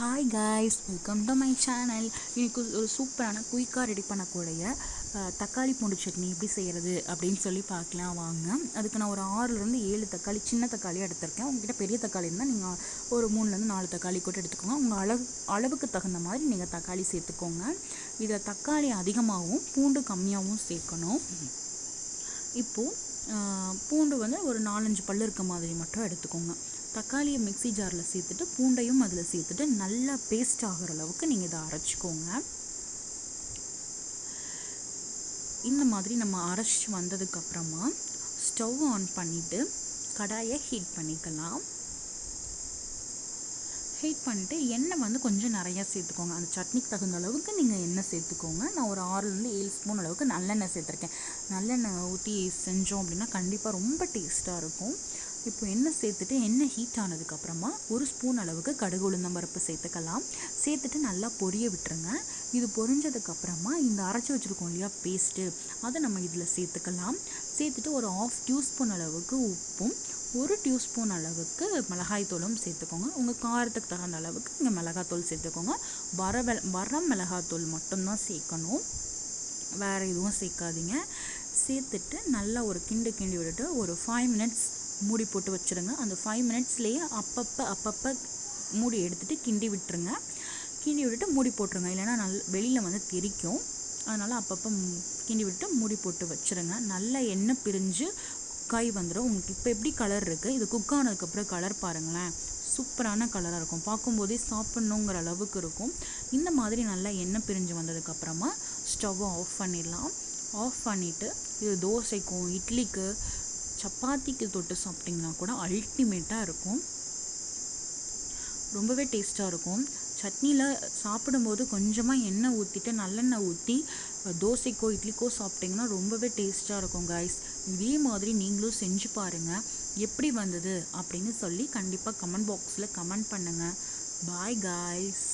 Hi guys welcome to my channel இன்னைக்கு ஒரு சூப்பரான குயிக்காக ரெடி பண்ணக்கூடிய தக்காளி பூண்டு சட்னி எப்படி செய்கிறது அப்படின்னு சொல்லி பார்க்கலாம் வாங்க. அதுக்கு நான் ஒரு ஆறுலேருந்து ஏழு தக்காளி சின்ன தக்காளியாக எடுத்திருக்கேன். உங்ககிட்ட பெரிய தக்காளி இருந்தால் நீங்கள் ஒரு மூணுலேருந்து நாலு தக்காளி கூட எடுத்துக்கோங்க. உங்கள் அளவு அளவுக்கு தகுந்த மாதிரி நீங்கள் தக்காளி சேர்த்துக்கோங்க. இதில் தக்காளி அதிகமாகவும் பூண்டு கம்மியாகவும் சேர்க்கணும். இப்போது பூண்டு வந்து ஒரு நாலஞ்சு பல்லு இருக்க மாதிரி மட்டும் எடுத்துக்கோங்க. தக்காளியை மிக்ஸி ஜாரில் சேர்த்துட்டு பூண்டையும் அதில் சேர்த்துட்டு நல்லா பேஸ்ட் ஆகிற அளவுக்கு நீங்கள் இதை அரைச்சிக்கோங்க. இந்த மாதிரி நம்ம அரைச்சி வந்ததுக்கப்புறமா ஸ்டவ் ஆன் பண்ணிவிட்டு கடாயை ஹீட் பண்ணிக்கலாம். ஹீட் பண்ணிவிட்டு எண்ணெய் வந்து கொஞ்சம் நிறையா சேர்த்துக்கோங்க. அந்த சட்னிக்கு தகுந்த அளவுக்கு நீங்கள் எண்ணெய் சேர்த்துக்கோங்க. நான் ஒரு ஆறுலேருந்து ஏழு ஸ்பூன் அளவுக்கு நல்லெண்ணெய் சேர்த்துருக்கேன். நல்லெண்ணெய் ஊற்றி செஞ்சோம் அப்படின்னா கண்டிப்பாக ரொம்ப டேஸ்ட்டாக இருக்கும். இப்போ எண்ணெய் சேர்த்துட்டு எண்ணெய் ஹீட் ஆனதுக்கப்புறமா ஒரு ஸ்பூன் அளவுக்கு கடுகு உளுந்தம்பருப்பு சேர்த்துக்கலாம். சேர்த்துட்டு நல்லா பொரிய விட்டுருங்க. இது பொரிஞ்சதுக்கப்புறமா இந்த அரைச்சி வச்சுருக்கோம் இல்லையா பேஸ்ட்டு அதை நம்ம இதில் சேர்த்துக்கலாம். சேர்த்துட்டு ஒரு ஆஃப் டியூஸ்பூன் அளவுக்கு உப்பும் ஒரு டியூஸ்பூன் அளவுக்கு மிளகாய்த்தூளும் சேர்த்துக்கோங்க. உங்கள் காரத்துக்கு தகுந்த அளவுக்கு நீங்கள் மிளகாத்தூள் சேர்த்துக்கோங்க. வர வர மிளகாத்தூள் மட்டும்தான் சேர்க்கணும். வேறு எதுவும் சேர்க்காதீங்க. சேர்த்துட்டு நல்லா ஒரு கிண்டு கிண்டி விட்டுட்டு ஒரு ஃபைவ் மினிட்ஸ் மூடி போட்டு வச்சுருங்க. அந்த ஃபைவ் மினிட்ஸ்லேயே அப்பப்போ அப்பப்போ மூடி எடுத்துட்டு கிண்டி விட்டுருங்க. கிண்டி விட்டுட்டு மூடி போட்டுருங்க. இல்லைன்னா நல் வெளியில் வந்து தெறிக்கும் அதனால் அப்பப்போ கிண்டி விட்டு மூடி போட்டு வச்சுருங்க. நல்லா எண்ணெய் பிரிஞ்சு காய் வந்துடும் உங்களுக்கு இப்போ எப்படி கலர் இருக்குது இது குக் ஆனதுக்கப்புறம் கலர் பாருங்களேன். சூப்பரான கலராக இருக்கும். பார்க்கும்போதே சாப்பிட்ணுங்கிற அளவுக்கு இருக்கும். இந்த மாதிரி நல்லா எண்ணெய் பிரிஞ்சு வந்ததுக்கப்புறமா ஸ்டவ்வை ஆஃப் பண்ணிடலாம். ஆஃப் பண்ணிவிட்டு இது தோசைக்கும் இட்லிக்கு சப்பாத்திக்கு தொட்டு சாப்பிட்டிங்கன்னா கூட அல்டிமேட்டாக இருக்கும். ரொம்பவே டேஸ்ட்டாக இருக்கும். சட்னியில் சாப்பிடும்போது கொஞ்சமாக எண்ணெய் ஊற்றிட்டு நல்லெண்ணெய் ஊற்றி தோசைக்கோ இட்லிக்கோ சாப்பிட்டிங்கன்னா ரொம்பவே டேஸ்ட்டாக இருக்கும் கைஸ் இதே மாதிரி நீங்களும் செஞ்சு பாருங்கள் எப்படி வந்தது அப்படின்னு சொல்லி கண்டிப்பாக கமெண்ட் பாக்ஸில் கமெண்ட் பண்ணுங்கள் பாய் காய்ஸ்